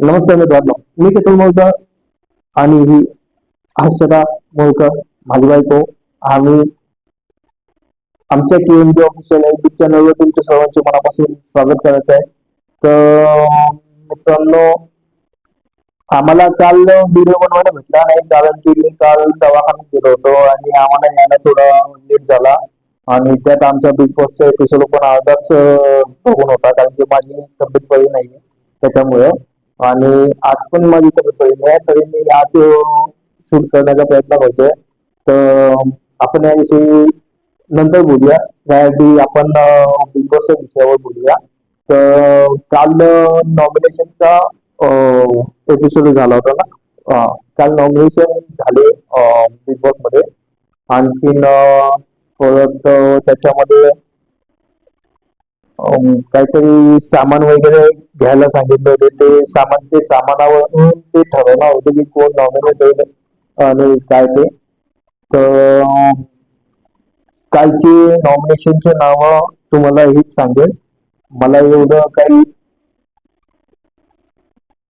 नमस्कार मित्रांनो. मी केतन मोळकर आणि ही हर्षदा मोळकर माझी बायको आम्ही आमच्या K M B official YouTube चॅनलवर तुमच्या सर्वांचे मनापासून स्वागत करत आहे. तर मित्रांनो आम्हाला काल व्हिडिओ बनवायला भेटला नाही कारण की मी काल दवाखान्यात गेलो होतो आणि आम्हाला यायला थोडा लेट झाला आणि त्यात आमचा बिग बॉसचा एपिसोड पण अर्धाच बघून होता कारण की माझी तब्येत बरी नाही त्याच्यामुळे. आणि आज पण माझी तब्येत बरी आहे. तरी मी आज शूट करण्याचा प्रयत्न करतोय. तर आपण याविषयी नंतर बोलूया. त्याआधी आपण बिग बॉसच्या विषयावर बोलूया. तर काल नॉमिनेशनचा एपिसोड झाला होता ना? काल नॉमिनेशन झाले बिग बॉसमध्ये आणखीन परत त्याच्यामध्ये काहीतरी सामान वगैरे घ्यायला सांगितलं होते. ते सामान ते सामानावरून ते ठरवलं होतं की कोण नॉमिनेट होईल आणि काय ते. तर कालची नॉमिनेशनचे नाव तुम्हाला हीच सांगेल. मला एवढं काही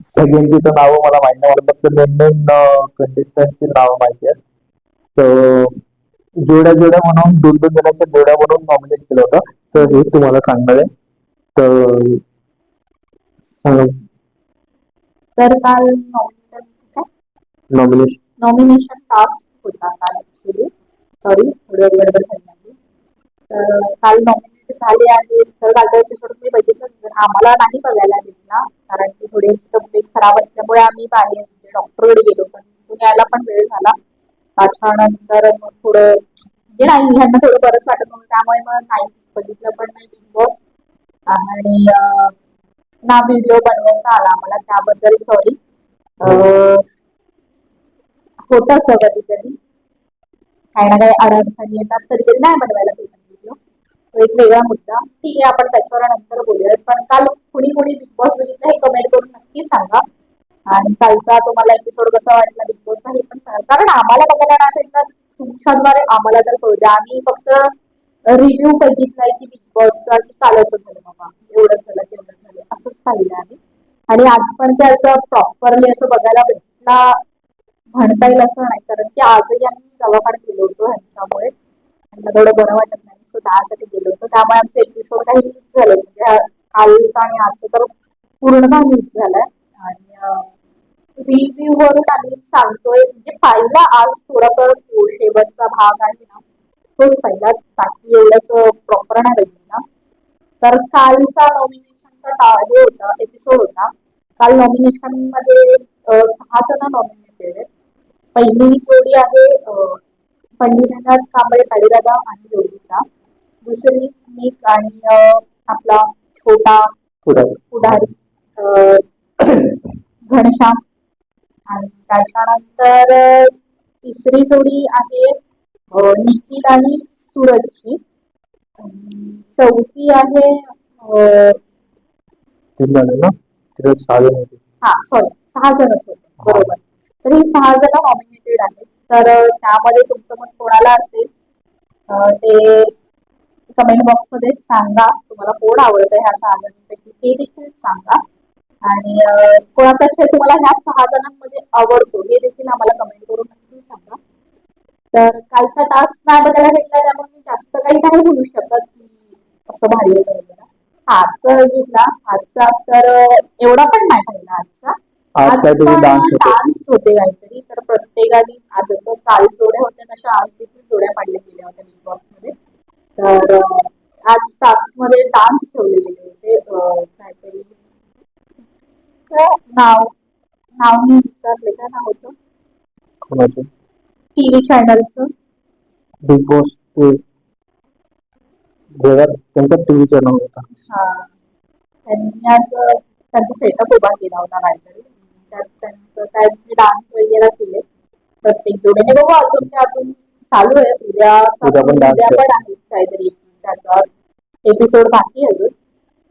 सगळ्यांची तर नावं मला माहिती नाही. मला फक्त मेन मेन कंटेस्टंटची नावं माहिती आहेत. तर जोड्या जोड्या म्हणून दोन दोन जणांच्या जोड्या म्हणून नॉमिनेट केलं होतं. तर हे तुम्हाला सांगणार आहे. तर तर काल नॉमिनेशन नॉमिनेशन टास्क होता काल ऍक्च्युली सॉरी थोडी गडबड झाली तर काल नॉमिनेट झाले आहे तर कालचा एपिसोड मी बघितलं. आम्हाला नाही बघायला भेटला कारण की थोडी तब्येत खराब असल्यामुळे आम्ही बाहेर म्हणजे डॉक्टरकडे गेलो पण यायला पण वेळ झाला. त्याच्यानंतर मग थोडं म्हणजे नाही ह्यांना थोडं बरंच वाटत नव्हतं त्यामुळे मग नाही बघितलं पण नाही बिग. बॉस आणि ना व्हिडिओ बनवता आला आम्हाला त्याबद्दल सॉरी होतं असं कधी कधी काही ना काही अडचणी येतात कधी कधी नाही बनवायला भेटत व्हिडिओ तो एक वेगळा मुद्दा. ठीक आहे आपण त्याच्यावर नंतर बोलूया पण काल कुणी कुणी बिग बॉस बघितलं हे कमेंट करून नक्की सांगा. आणि कालचा तुम्हाला एपिसोड कसा वाटला बिग बॉसचा हे पण सांगा. कारण आम्हाला बघायला ना भेटतात तुमच्याद्वारे आम्हाला तर कळू द्या. आम्ही फक्त रिव्ह्यू बघितलाय की बिग बॉसचा की काल असं झालं बाबा. एवढं झालं तेवढं झालं. असंच पाहिलं आम्ही. आणि आज पण ते असं प्रॉपरली असं बघायला भेटला म्हणता येईल असं नाही. कारण की आजही आम्ही दवाखान्यात गेलो होतो ह्यांच्यामुळे त्यांना थोडं बरं वाटत नाही. सो त्यासाठी गेलो होतो. त्यामुळे आमचं एपिसोड काही मिस झालं म्हणजे हा कालचं आणि आजचं तर पूर्ण मिस झालाय. आणि रिव्ह्यू वरून आम्ही सांगतोय म्हणजे पाहिला आज थोडासा तो शेवटचा भाग आहे ना तोच पाहिला बाकी एवढंच प्रॉपर नाही बघितला तर कालचा नॉमिनेशनचा हे होता एपिसोड होता. काल नॉमिनेशनमध्ये सहा जण नॉमिनेटेड आहेत पहिली जोडी आहे पंडितनाथ कांबळे काळीदादा आणि योगिता दुसरी निक आणि आपला छोटा पुढे पुढारी घनश्याम. आणि त्याच्यानंतर तिसरी जोडी आहे निखिल आणि सूरजची. चौथी आहे जण हा सॉरी सहा जणच होते. बरोबर. तर ही सहा जण नॉमिनेटेड आहेत. तर त्यामध्ये तुमचं मत कोणाला असेल? ते कमेंट बॉक्समध्ये सांगा. तुम्हाला कोण आवडतं ह्या सहा जणांपैकी ते देखील सांगा. आणि कोणाचा खेळ तुम्हाला ह्या सहा जणांमध्ये आवडतो हे देखील आम्हाला कमेंट करून नक्की सांगा. तर कालचा टास्क नाही बघायला भेटला त्यामुळे मी जास्त काही नाही बोलू शकत की असं भारी होतं वगैरे. आजचा घेतला आजचा तर एवढा पण नाही पाहिला आजचा. आज डान्स होते? डान्स होते काहीतरी तर प्रत्येकाने आज जसं काल जोड्या होत्या तशा आज देखील जोड्या पाडल्या गेल्या होत्या बिग बॉक्समध्ये तर अं, आज टास्कमध्ये डान्स ठेवले गेले होते अं, काहीतरी तर नाव नाव मी विचारले काय नाव होतं कोणाचे? टीव्ही चॅनलचं. बिग बॉस ते त्यांचा टीव्ही चॅनल होता. हा. त्यांनी आज त्यांचा सेटअप उभा केला होता काहीतरी त्यात त्यांचं काय डान्स वगैरे केले. प्रत्येक जोडीने बघू अजून ते अजून चालू आहे. उद्या उद्या पण dance उद्या आहे. पण आहे काहीतरी. त्याचा एपिसोड बाकी आहे अजून.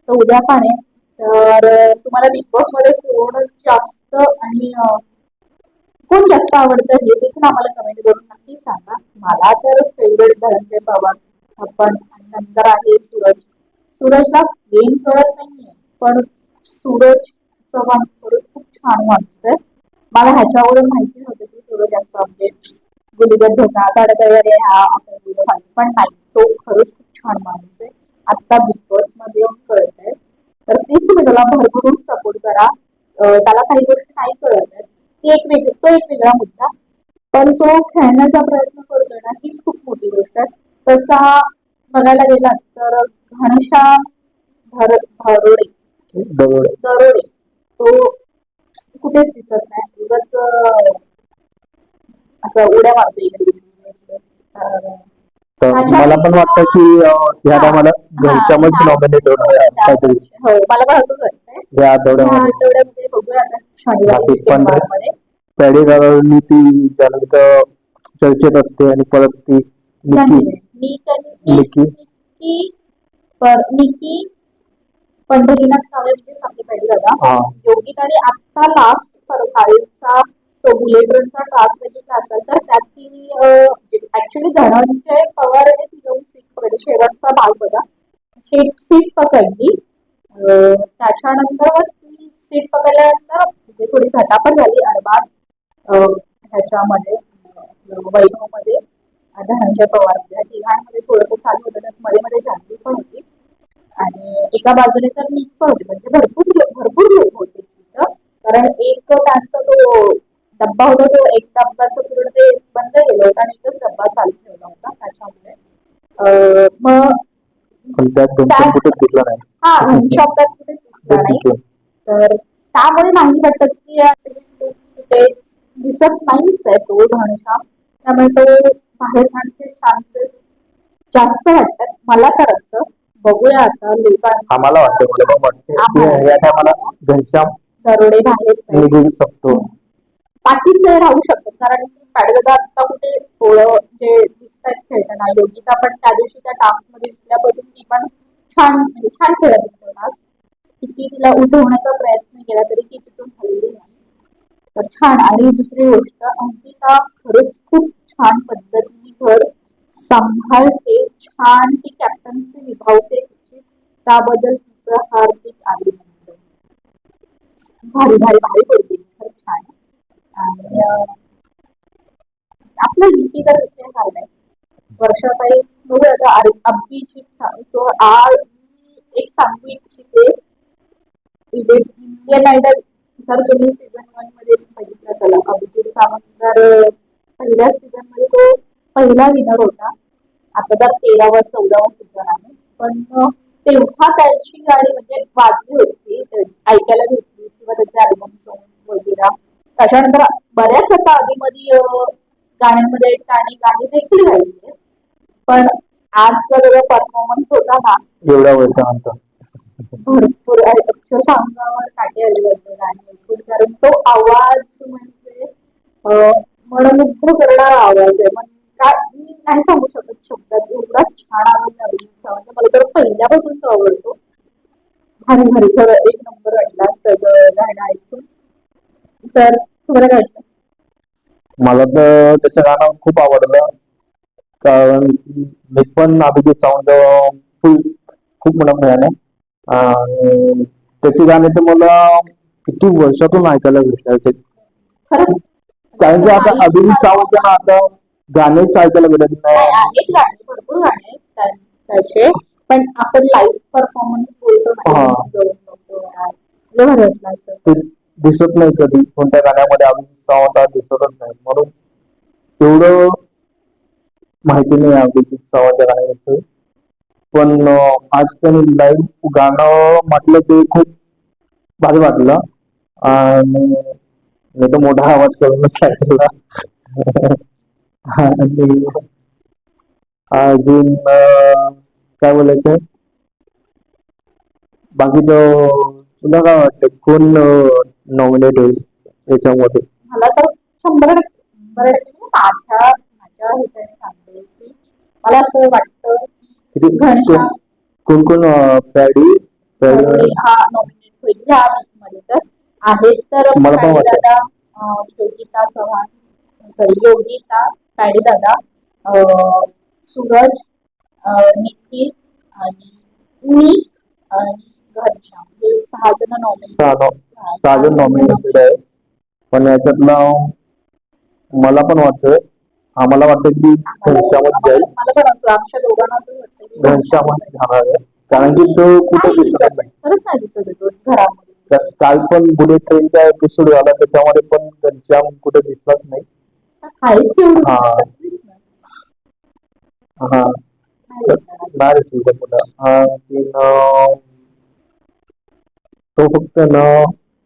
तर उद्या पण आहे. तर तुम्हाला बिग बॉसमध्ये कोण जास्त आणि कोण जास्त आवडतं हे देखील आम्हाला कमेंट करून नक्की सांगा. मला तर फेवरेट धनंजय पवार आपण आणि नंतर आहे सूरज. सूरजला गेम कळत नाहीये पण सूरज चव्हाण खरंच खूप छान वाटतंय मला ह्याच्यावरून माहिती नव्हतं की सूरज जास्त म्हणजे गुलीगत धोका सडक वगैरे हा आपण व्हिडिओ पण नाही तो खरंच खूप छान माणूस आहे. आता बिग बॉसमध्ये येऊन कळत आहे तर प्लीज तुम्ही त्याला भरभरून सपोर्ट करा. त्याला काही गोष्टी नाही कळत ती एक वेग तो एक वेगळा मुद्दा. पण तो खेळण्याचा प्रयत्न करतोय ना हीच खूप मोठी गोष्ट आहे. तसा बघायला गेलात तर घनश्याम भर भरोडे. दरोडे. तो कुठेच दिसत नाही. उगाच असं उड्या मारतो इकडे तर. मला पण वाटतं की अं, ह्या. टायमाला घनश्यामच हा. नॉमिनेट होणार आहे असं काहीतरी. हो मला पण असंच वाटतंय. या आठवड्यामध्ये आठवड्यामध्ये बघूया आता शनिवारी बाकी पण- मध्ये. ती त्यानंतर चर्चेत असते आणि परत ती निकी. मी त्यांनी निकी. निकी. पर निकी पंढरीनाथ कावळे म्हणजे दादा. हा. आता लास्ट परकाळीचा तो बुलेट रनचा त्रास बघितला असेल तर त्यात ती ऍक्च्युली म्हणजे धनंजय पवार आणि ती जाऊन सीट पकडली शेवटचा भाग बघा सीट सीट पकडली. त्याच्यानंतर ती सीट पकडल्यानंतर म्हणजे थोडी झटापट झाली. अरबाज ह्याच्यामध्ये वैभवमध्ये धनंजय पवार या तिघांमध्ये थोडंसं चालू होतं. त्यात मध्ये मध्ये जान्हवी पण होती. आणि एका बाजूने तर नीट पण होते. म्हणजे भरपूर लोक- भरपूर लोक होते तिथं. कारण एक त्यांचा तो डब्बा होता तो एक डब्बाचं पूर्ण ते बंद केलं होतं आणि एकच डब्बा चालू ठेवला होता त्याच्यामुळे. मग त्यात हा शब्दात कुठे दिसला नाही. तर त्यामुळे नाही वाटत की कुठे दिसत नाहीच आहे तो घनश्याम त्यामुळे तो बाहेर जाण्याचे चान्सेस जास्त वाटतात. मला तर असं. बघूया आता लोकांना. आम्हाला वाटतं मला पण घनश्याम दरोडे बाहेर. निघू शकतो. बाकीचे राहू शकतात कारण की पाडगदा आता कुठे थोडं जे दिसतात खेळताना योगिता पण त्या दिवशी त्या टास्कमध्ये दिसल्यापासून ती पण छान म्हणजे छान खेळत होती टास्क किती तिला उठवण्याचा प्रयत्न केला तरी ती तिथून हलली नाही. तर छान. आणि दुसरी गोष्ट अंकिता खरंच खूप छान पद्धतीने घर सांभाळते. छान ती कॅप्टन्सी निभावते तिची. त्याबद्दल तिचं हार्दिक अभिनंदन. भारी भारी भारी पडते खरंच छान आहे. आणि अं, आपला नीतीचा विषय झालाय वर्षाताई बघूया आता अर- आज मी एक सांगू इच्छिते. इंडियन आयडल जर तुम्ही सीझन वनमध्ये बघितलं त्याला अभिजित सावंत जर पहिल्या सीझनमध्ये तो पहिला विनर होता. आता तर तेरावा चौदावा सीझन आहे. पण तेव्हा त्याची गाडी म्हणजे वाजली होती. ऐकायला भेटली किंवा त्याचे अल्बम सॉंग वगैरे. त्याच्यानंतर बऱ्याच आता आधीमध्ये गाण्यांमध्ये गाणी गाणी देखील आहेत. पण आजचा जो परफॉर्मन्स होता ना एवढ्या वर्षानंतर भरपूर. अक्षरशः अंगावर काटे आले होते गाणी ऐकून कारण तो आवाज म्हणजे मनमुग्ध करणारा आवाज आहे मग काय मी नाही सांगू शकत शब्दात एवढा छान आवाज अभिजितचा. म्हणजे मला तर पहिल्यापासून तो आवडतो भारी भारी खरं एक नंबर वाटला त्याचं गाणं ऐकून तर तुम्हाला काय वाटतं? मला तर त्याचं गाणं खूप आवडलं. कारण मी पण अभिजित सावंत फुल खूप फॅन आहे आणि त्याची गाणी तर मला किती वर्षातून ऐकायला भेटणार ते. खरंच? कारण की आता अभिजित सावंत ना आता गाणेच ऐकायला भेटत नाही. नाही आहेत गाणी भरपूर गाणी आहेत त्या- त्याचे. पण आपण लाईव्ह परफॉर्मन्स बोलतो ना, हा. dance करून बघतो यार. लय भारी वाटलं असं. ते दिसत नाही कधी. कोणत्या गाण्यामध्ये अभिजित सावंत हा दिसतच नाही. म्हणून तेवढं माहिती नाही अभिजित सावंतच्या गाण्याविषयी पण आज त्यांनी लाईव्ह गाणं म्हटलं ते खूप भारी वाटलं. आणि मी तर मोठा आवाज करूनच ऐकला आणि अजून काय बोलायचं बाकीचं तुला काय वाटतं? कोण नॉमिनेट होईल याच्यामध्ये. मला तर शंभर टक्के माझ्या माझ्या ह्याच्याने सांगते की मला असं वाटतं की किती? घनश्याम कोण कोण पॅडी दरोडे हा नॉमिनेट होईल ह्या मध्ये तर. आहेत तर मला पण वाटतं. दादा योगिता चव्हाण सॉरी योगिता पॅडी दादा सूरज अं, निखिल आणि मी आणि सहा जण सहा नॉ- सहा जण नॉमिनेटेड आहे. पण याच्यातलं मला पण वाटतं आम्हाला वाटतं की घनश्यामच जाईल. मला पण असं आमच्या दोघांना वाटतं की घनश्यामच जाणार आहे. कारण की तो कुठे नाही दिसत दिसत नाही. खरंच नाही दिसत आहे तो घरामध्ये का- काल पण बुलेट ट्रेनचा एपिसोड झाला त्याच्यामध्ये पण घनश्याम कुठे दिसलाच नाही. केवढं हा. हा. नाही दिसणार. पुन्हा अं, फक्त ना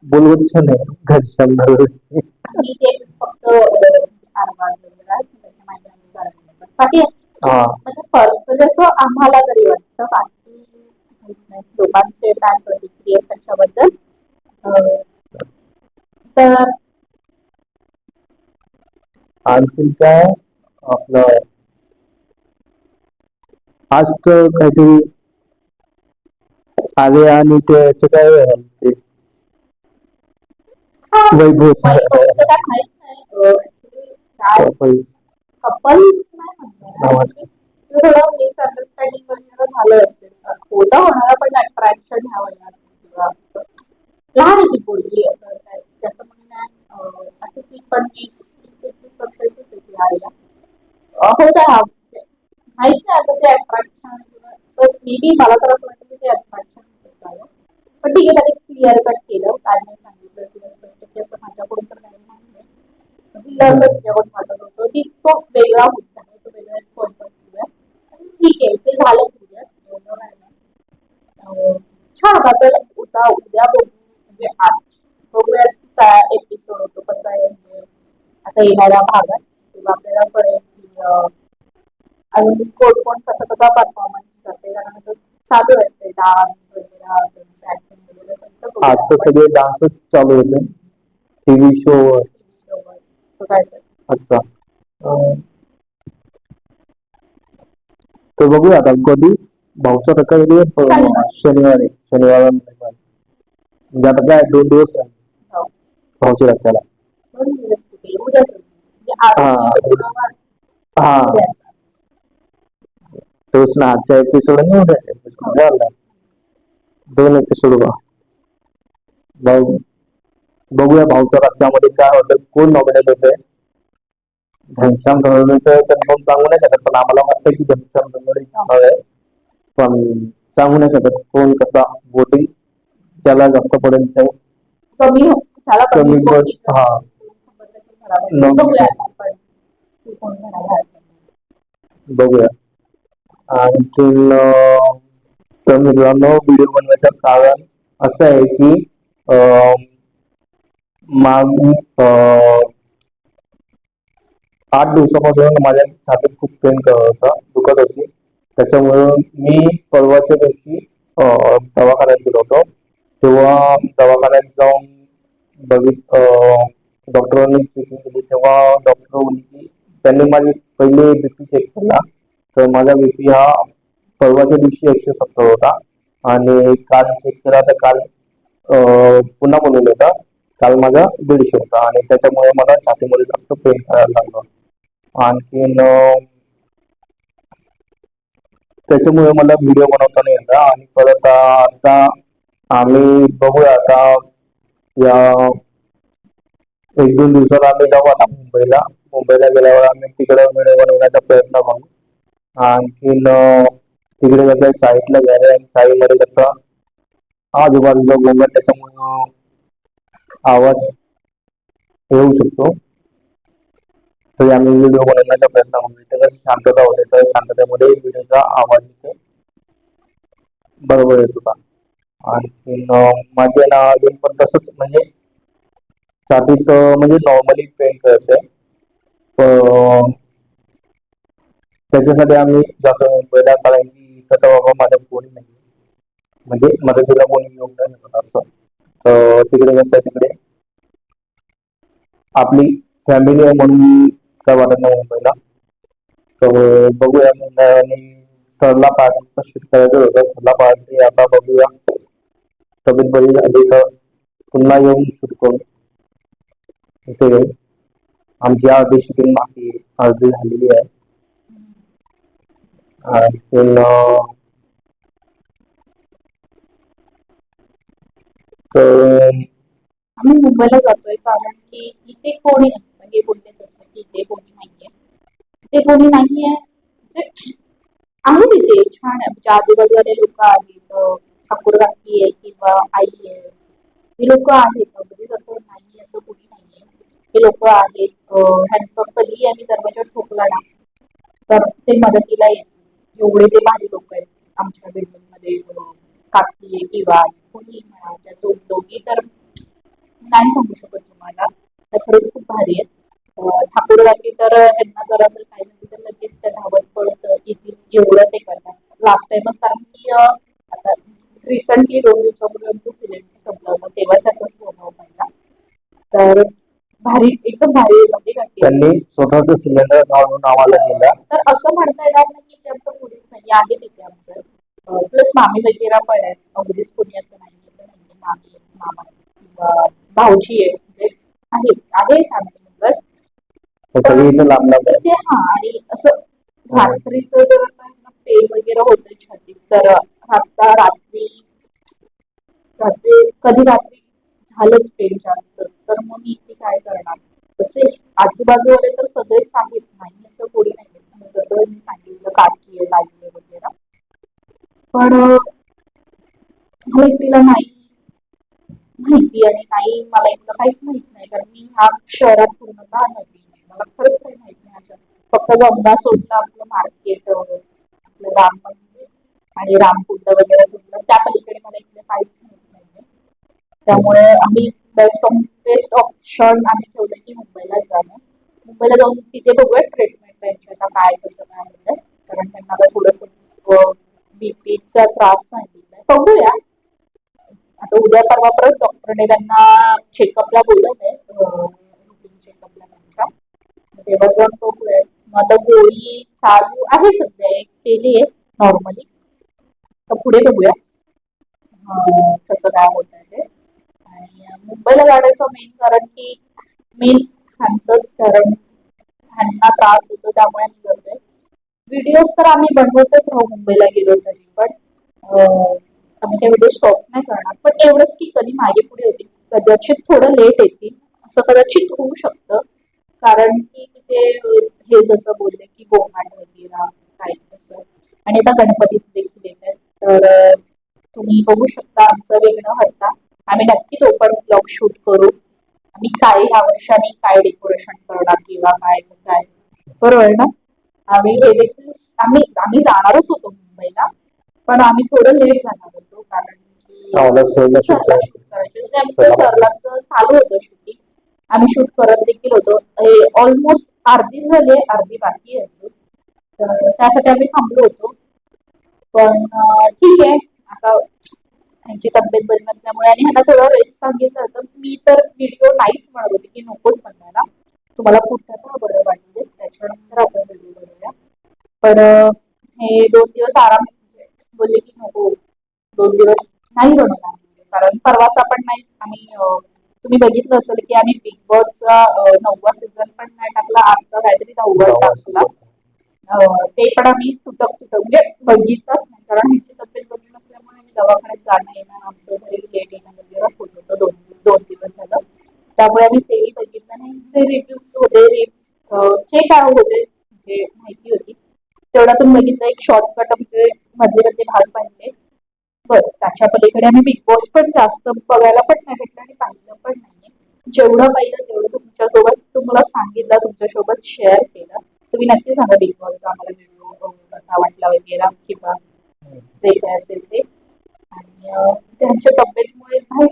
बोलवत नाही घनश्याम नरवडे. मी ते फक्त अं, आरवार वगैरे आहे, त्याच्यामागे आम्ही जाणार. बाकी हा म्हणजे पर्सनली असं आम्हाला तरी वाटतं बाकी माहीत नाही लोकांचे काय प्रतिक्रिया आहेत त्याच्याबद्दल अं, तर आणखीन काय आपलं आज तर काहीतरी आले आणि ते याचं काय ते वैभव वैभवचं काय माहीत नाही अं, actually काय कपल्स नाही म्हणणार ते थोडं मिसअंडरस्टँडिंग वगैरे झालं असेल होतं होणारा पण अट्रॅक्शन ह्या वयात किंवा असं. लहान आहे ती पोरगी असं काय त्याचं म्हणणं आहे, अं, असं ती पण वीस एकवीस वर्षाचीच आहे ती आईला होत आहे माहीत नाही आता ते अट्रॅक्शन मे बी मला तर असं वाटतं की ते अट्रॅक्शन झालं पण ठीक आहे त्याने क्लिअर कट केलं काय नाही सांगितलं की स्पष्ट की असं माझ्याकडून तर काही नाही तिला असं तिच्याकडून वाटत होतं की तो वेगळा मुद्दा आहे तो वेगळा पॉईंट ऑफ व्ह्यू आहे आणि ठीक आहे ते झालं छान होता. तर उद्या उद्या बघू. म्हणजे आज बघूया की काय एपिसोड होतो कसा आहे. आता येणाऱ्या भागात तेव्हा आपल्याला कळेल की अजून कोण कोण कसं कसा परफॉर्मन्स करते कारण चालू आहे ते डान्स वगैरे आज तर. सगळे डान्सच चालू होते. टीव्ही शो वर. तर बघूया. आता कधी? भाऊचा टक्का येईल शनिवारी शनिवार म्हणजे आता काय? दोन दिवस हो. भाऊच्या टक्क्याला. म्हणजे हा. हा. तोच ना आजच्या एपिसोड आणि उद्याच्या एपिसोड झाला. दोन एपिसोड बघूया भाऊच्या टक्क्यामध्ये काय होतं. कोण नॉमिनेट होतंय? घनश्याम धनवडे तर कन्फर्म सांगू नाही शकत पण आम्हाला वाटतं की घनश्याम धनवडे जाणार आहे पण सांगू नाही शकत कोण कसा वोटिंग त्याला जास्त पडेल ते कमी हो- त्याला कमी कमी होईल. पड- हा. बरोबर. बघूया आणखीन तर मित्रांनो व्हिडिओ बनवायचं कारण असं आहे की माग आठ दिवसापासून माझ्या छातीत खूप पेन होता दुखत होती. त्याच्यामुळे मी परवाच्या दिवशी दवाखान्यात गेलो होतो. तेव्हा दवाखान्यात जाऊन बघित डॉक्टरांनी चेकिंग केली तेव्हा डॉक्टर की त्यांनी माझी पहिले बीपी चेक केला. तर माझा बीपी हा परवाच्या दिवशी एकशे सत्तर होता. आणि काल चेक केला तर काल पुन्हा बोलवलं होता. काल माझा दीडशे होता. आणि त्याच्यामुळे मला छातीमध्ये जास्त पेन करायला लागलं आणखीन त्याच्यामुळे मला व्हिडिओ बनवता नाही येत आणि परत आता आम्ही बघूया आता या एक दोन दिवसात आम्ही जाऊ आता मुंबईला. मुंबईला गेल्यावर आम्ही तिकडे व्हिडिओ बनवण्याचा प्रयत्न करू. आणखीन तिकडे कसं साईडला घर आहे आणि चाळीमध्ये कसं आजूबाजूला गोंगाट त्याच्यामुळं आवाज येऊ शकतो. तरी आम्ही व्हिडिओ बनवण्याचा प्रयत्न करू इथे शांतता होते तर शांततेमध्ये व्हिडिओचा आवाज इथे बरोबर येत होता आणखीन माझे ना अजून पण तसंच म्हणजे छातीत म्हणजे नॉर्मली पेन करते. त्याच्यासाठी आम्ही जातो मुंबईला कारण की इथं तर बाबा माझ्या कोणी नाही म्हणजे मदतीला कोणी येऊन नाही असं. तर तिकडे कसं तिकडे आपली फॅमिली आहे म्हणून काय वाटत नाही मुंबईला. तर बघूया मग आणि सरला पार्टी शिफ्ट करायचं होतं सरला पार्टी आता बघूया. तब्येत बरी झाली तर पुन्हा येऊन शूट करू इथे येईल. आमची अर्धी शूटिंग बाकी अर्धी झालेली आहे. आणखीन अं, आम्ही मुंबईला जातोय कारण की इथे कोणी नाही म्हणजे हे बोलले तसं कोणी नाहीये. ते कोणी नाहीये. म्हणजे आहे तिथे छान आहे. म्हणजे आजूबाजूवाले लोक आहेत ठाकूर काकी आहे किंवा आई आहे. ही लोक आहेत म्हणजे असं नाही असं कोणी नाहीये. हे लोक आहेत हँडपंप कधी आम्ही दरवाजा ठोकला ना तर ते मदतीला येत एवढे ते भारी लोक आहेत. आमच्या बिल्डिंगमध्ये काकी आहे किंवा कोणी म्हणा त्या दोघी तर नाही सांगू शकत तुम्हाला. तर खरंच खूप भारी आहेत. अं, ठाकूर काकी तर यांना जरा जर काय झालं तर लगेच त्या धावत पळत येतील एवढं ते करतात. लास्ट टाइमच कारण की आता रिसेंटली दोन दिवसापूर्वी आमचं सिलेंडर संपलं होतं तेव्हा त्याचा स्वभाव पाहिला. तर भारी एकदम भारी म्हणजे आहे. त्यांनी स्वतःच सिलेंडर काढून आम्हाला दिलं. तर असं म्हणता येणार नाही की आमचं पुढेच नाही आहे तिथे आमचं. प्लस मामी वगैरे पण आहेत. अगदीच कोणी असं नाही नाही मामी मामा किंवा भाऊजी आहे म्हणजे आहे फॅमिली मेंबर हे सगळे इथे लांब लांब आहे ते हा आणि असं रात्रीचं जर आता पेन वगैरे होतं छातीत तर आता रात्री रात्री कधी रात्री झालंच पेन जास्त तर मग मी इथे काय करणार? तसे आजूबाजूवाले तर सगळेच आहेत नाही असं कोणी नाही आहे. जसं मी सांगितलं काकी आहे आहे वगैरे. पण अं, एकटीला नाही. माहिती आणि नाही मला इथलं काहीच माहीत नाही कारण मी ह्या शहरात पूर्णतः नवीन मला खरंच काही माहीत नाही फक्त गंगा सोडलं आपलं मार्केट आपलं राम मंदिर आणि रामकुंड वगैरे सोडलं. त्या पलीकडे मला इकडे काहीच माहीत नाहीये. त्यामुळे आम्ही बेस्ट ऑफ बेस्ट ऑप्शन आम्ही ठेवलं की मुंबईला जाणं. मुंबईला जाऊन तिथे बघूया ट्रीटमेंट त्यांची आता काय कसं काय होतं कारण त्यांना आता थोडंसं बीपीचा त्रास सांगितलाय. बघूया. आता उद्या परवा परत डॉक्टरने त्यांना चेकअपला बोलवलं रुटीन चेकअपला त्यांच्या मग तेव्हा जाऊन बघूया मग आता गोळी चालू आहे सध्या एक केली आहे नॉर्मली तर पुढे बघूया. कसं काय होत आहे ते. आणि मुंबईला जाण्याचं मेन कारण की मेन ह्यांचंच कारण ह्यांना त्रास होतो त्यामुळे आम्ही करतोय व्हिडिओज तर आम्ही बनवतच राहू मुंबईला गेलो तरी पण आम्ही त्या व्हिडिओ स्टॉप नाही करणार. पण एवढंच की कधी मागे पुढे होतील कदाचित थोडं लेट येतील. असं कदाचित होऊ शकतं. कारण की तिथे हे जसं बोलले की गोमाट वगैरे काय तसं. आणि आता गणपती देखील येत आहेत तर तुम्ही बघू शकता आमचं वेगळं हरता आम्ही नक्कीच ओपन ब्लॉग शूट करू. आम्ही काय ह्या वर्षी आम्ही काय डेकोरेशन करणार किंवा काय काय. बरोबर ना? आम्ही हे देखील आम्ही आम्ही जाणारच होतो मुंबईला. पण आम्ही थोडं लेट जाणार होतो कारण सरलाचं चालू होतं शूटिंग आम्ही शूट करत देखील होतो. हे ऑलमोस्ट अर्धी झाली अर्धी बाकी आहे तर त्यासाठी आम्ही थांबलो होतो. पण ठीक आहे. आता त्यांची तब्येत बरी नसल्यामुळे आणि ह्यांना थोडं रेस्ट सांगितलं होतं. मी तर व्हिडिओ नाहीच म्हणत होते की नकोच म्हणायला. तुम्हाला कुठं का बरं वाटते. त्याच्यानंतर आपण व्हिडिओ बनवूया पण हे दोन दिवस आराम बोलले की नको. दोन दिवस नाही बनवला कारण परवाच पण नाही. आम्ही तुम्ही बघितलं असेल की आम्ही बिग बॉसचा अं, नववा सीझन पण नाही टाकला आजचा काहीतरी दहावा टाकला अं, आम्ही तुटक तुटक म्हणजे बघितलंच नाही. कारण ह्याची तब्येत बरी नसल्यामुळे मी दवाखान्यात जाणं येणं आमचं घरी लेट येणं वगैरे होत होतं. दोन दोन दिवस झालं. त्यामुळे आम्ही तेही बघितलं नाही. जे रिव्ह्यूज होते जे काय होते जे माहिती होती तेवढ्यातून बघितलं. एक शॉर्टकट म्हणजे मधले मधले भाग पाहिले बस त्याच्या पलीकडे आम्ही बिग बॉस पण जास्त बघायला पण नाही भेटलं आणि पाहिलं पण नाही. जेवढं पाहिलं तेवढं तुमच्यासोबत तुम्हाला सांगितलं तुमच्यासोबत शेअर केलं. तुम्ही नक्की सांगा बिग बॉसचा आम्हाला वाटला वगैरे किंवा जे काय असेल ते. आणि त्यांच्या तब्येतीमुळे मी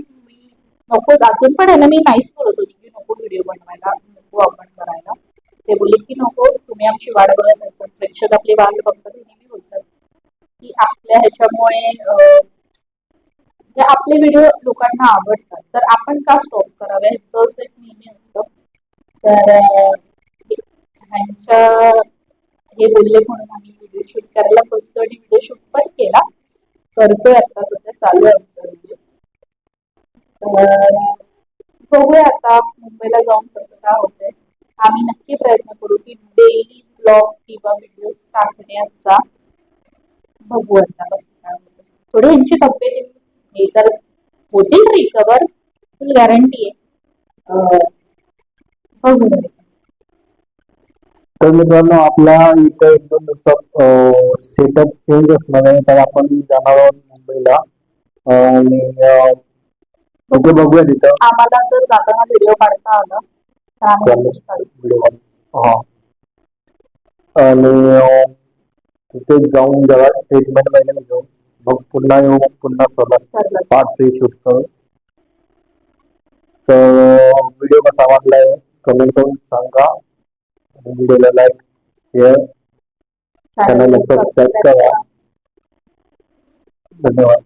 नको अजून पण आहे ना मी नाहीच बोलत होती की नको व्हिडिओ बनवायला नको आपण करायला. ते बोलले की नको तुम्ही आमची वाट बघत असतात प्रेक्षक आपली वाट बघतात नेहमी बोलतात. की आपल्या ह्याच्यामुळे जे म्हणजे आपले व्हिडिओ लोकांना आवडतात. तर आपण का स्टॉप करावे? ह्याचं एक नेहमी असतं. तर ह्यांच्या हे बोलले म्हणून आम्ही व्हिडिओ शूट करायला बसतो आणि व्हिडिओ शूट पण केला. करतोय आता सध्या चालू आहे आमचा व्हिडिओ तर बघूया आता मुंबईला जाऊन कसं काय होतंय. आम्ही नक्की प्रयत्न करू की डेली ब्लॉग किंवा व्हिडिओ टाकण्याचा. बघू आता कसं काय होतं थोडी यांची तब्येत हे तर होतील रिकवर फुल गॅरंटी आहे. बघू तर मित्रांनो आपला इथं एक दोन दिवसात सेटअप चेंज असणार आहे तर आपण जाणार आहोत मुंबईला. आणि तिथे बघूया तिथं. आम्हाला जर जाताना व्हिडिओ काढता आला. तर आम्ही चालेल. नक्की काढू. व्हिडिओ हा. आणि अं, तिथे जाऊन जरा ट्रीटमेंट वगैरे घेऊन मग पुन्हा येऊ मग पुन्हा प्रवास ठरलं. पार्ट थ्री शूट करू. तर व्हिडिओ कसा वाटलाय कमेंट करून सांगा. व्हिडिओला लाईक शेअर चॅनलला सबस्क्राईब करा धन्यवाद